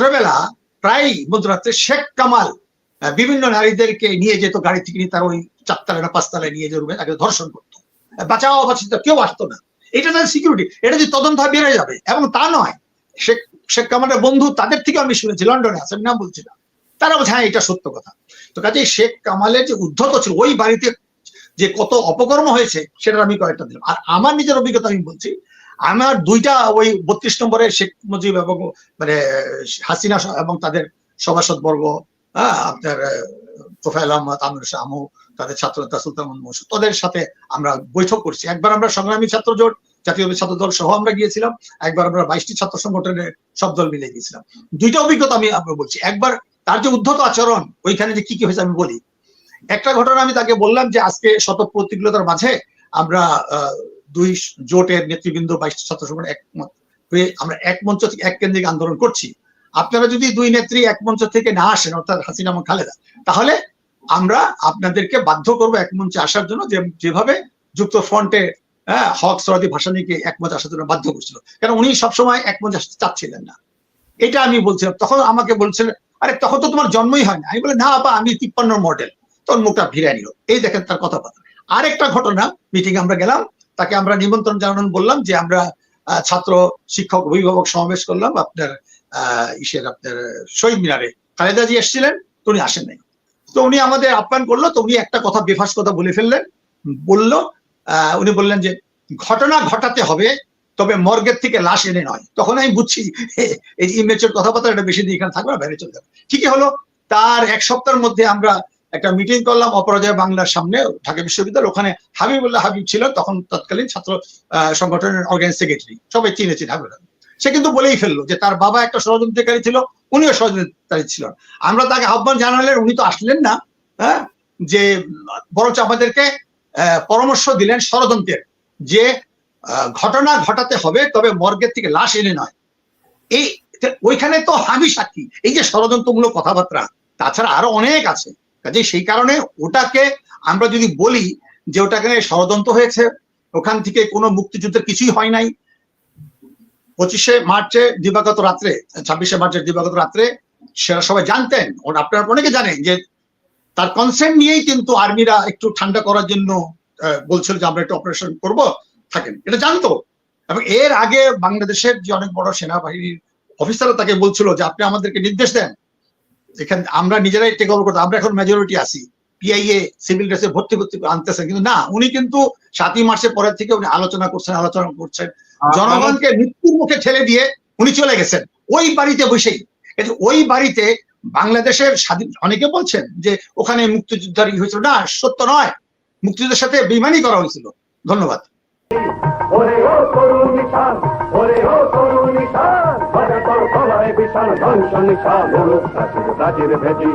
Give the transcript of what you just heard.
ছোটবেলা প্রায় মধ্যরাত্রে শেখ কামাল বিভিন্ন নারীদেরকে নিয়ে যেত গাড়ি থেকে তার ওই চারতলা না পাঁচতলায় নিয়ে যে তাকে ধর্ষণ করতো। বাঁচাও বাঁচিত কেউ আসতো না। এটা তাদের সিকিউরিটি এটা যদি তদন্ত হয় বেড়ে যাবে। এবং তা নয়, শেখ শেখ কামালের বন্ধু তাদের থেকে আমি শুনেছি, লন্ডনে আছে, আমি নাম বলছি না। তারা বলছে হ্যাঁ এটা সত্য কথা। তো কাজে শেখ কামালের যে উদ্ধত ছিল, ওই বাড়িতে যে কত অপকর্ম হয়েছে সেটা আমি কয়েকটা দিলাম। আর আমার নিজের অভিজ্ঞতা আমি বলছি আমার দুইটা ওই বত্রিশ নম্বরে শেখ মুজিব এবং মানে হাসিনা এবং তাদের সভাসদ বর্গ হ্যাঁ আপনার আহ, আহমদ আমির শাহ তাদের ছাত্র নেতা সুলতান তাদের সাথে আমরা বৈঠক করছি। একবার আমরা সংগ্রামী ছাত্র জোট জাতীয় ছাত্র দল সহ আমরা গিয়েছিলাম একবার আমরা বাইশটি ছাত্র সংগঠনের সব দল মিলে গিয়েছিলাম। দুইটা অভিজ্ঞতা আমি আপনার বলছি। একবার তার যে উদ্ধত আচরণ ওইখানে যে কি কি হয়েছে আমি বলি। একটা ঘটনা আমি তাকে বললাম যে আজকে শত প্রতিকূলতার মাঝে আমরা দুই জোটের নেতৃবৃন্দ বাইশটি ছাত্র সংগঠন একমত হয়ে আমরা এক মঞ্চ থেকে এক কেন্দ্রিক আন্দোলন করছি। আপনারা যদি দুই নেত্রী এক মঞ্চ থেকে না আসেন, অর্থাৎ হাসিনা এবং খালেদা, তাহলে আমরা আপনাদেরকে বাধ্য করব এক মঞ্চে আসার জন্য যেভাবে যুক্ত ফ্রন্টে হ্যাঁ হক সরাদি ভাসানিকে এক মঞ্চে আসার জন্য বাধ্য করছিল। কারণ উনি সবসময় এক মঞ্চে আসতে চাচ্ছিলেন না। এটা আমি বলছিলাম। তখন আমাকে বলছিলেন আরে, তখন তো তোমার জন্মই হয় না। আমি বলে না, আপা, আমি তিপ্পান্ন মডেল। তখন মুখটা ভিড়ে নিল এই দেখেন তার কথাবার্তা। আরেকটা ঘটনা, মিটিং আমরা গেলাম। তাকে আমরা নিমন্ত্রণ জানানো বললাম যে আমরা ছাত্র শিক্ষক অভিভাবক সমাবেশ করলাম আপনার, আহ, ইসের আপনার, শহীদ মিনারে। খালেদা জি এসেছিলেন, তো উনি আসেন নাই। তো উনি আমাদের আপ্যায়ন করল, তো উনি একটা কথা বেফাস কথা বলে ফেললেন। বলল উনি বললেন যে, ঘটনা ঘটাতে হবে, তবে মর্গের থেকে লাশ এনে নয়। তখন আমি বুঝছি, এই ইমেজের কথাবার্তা, এটা বেশি দিন এখানে থাকবে না, বাইরে চলে যাবে। ঠিকই হলো, তার এক সপ্তাহের মধ্যে আমরা একটা মিটিং করলাম, অপরাজয় বাংলার সামনে, ঢাকা বিশ্ববিদ্যালয়, ওখানে হাবিবুল্লাহ হাবিব ছিল তখন তৎকালীন ছাত্র সংগঠনের অর্গানাইজ সেক্রেটারি সবাই চিনেছেন হাবিবুল্লাহ সে কিন্তু বলেই ফেলল যে তার বাবা একটা ষড়যন্ত্রকারী ছিল, উনিও ষড়যন্ত্রকারী ছিলেন। আমরা তাকে আহ্বান জানালেন, উনি তো আসলেন না হ্যাঁ? যে বরঞ্চ আমাদেরকে পরামর্শ দিলেন ষড়যন্ত্রের, যে ঘটনা ঘটাতে হবে, তবে মর্গের থেকে লাশ এনে নয়। এই, ওইখানে তো আমি সাক্ষী, এই যে ষড়যন্ত্রমূলক কথাবার্তা, তাছাড়া আরও অনেক আছে। কাজে সেই কারণে ওটাকে আমরা যদি বলি যে ওটাকে ষড়যন্ত্র হয়েছে, ওখান থেকে কোনো মুক্তিযুদ্ধের কিছুই হয় নাই। পঁচিশে মার্চে দিবাগত রাত্রে, ছাব্বিশে মার্চের দিবাগত রাত্রে সেটা সবাই জানতেন আপনারা অনেকে জানেন যে তার কনসেন্ট নিয়েই কিন্তু আর্মিরা একটু ঠান্ডা করার জন্য বলছিল যে আমরা একটু অপারেশন করব, থাকেন। এটা জানতো। এবং এর আগে বাংলাদেশের যে অনেক বড় সেনাবাহিনীর অফিসাররা তাকে বলছিল যে আপনি আমাদেরকে নির্দেশ দেন। এখানে আমরা নিজেরাই টেক ওভার করতে আমরা এখন মেজরিটি আছি। পিআইএ সিভিল ড্রেসে ভর্তি করতে আনতেছেন। কিন্তু না উনি কিন্তু সাতই মার্চের পরের থেকে উনি আলোচনা করছেন আলোচনা করছেন। জনগণকে মৃত্যুর মুখে ঠেলে দিয়ে উনি চলে গেছেন। ওই বাড়িতে বসেই। কিন্তু ওই বাড়িতে বাংলাদেশের স্বাধীন অনেকে বলছেন যে ওখানে মুক্তিযুদ্ধের ই হয়েছিল। না সত্য নয়। মুক্তিযুদ্ধের সাথে বেমানি করা হয়েছিল। ধন্যবাদ। ধ্বংস নিশান মরুক প্রাচীর প্রাচীর ভেটি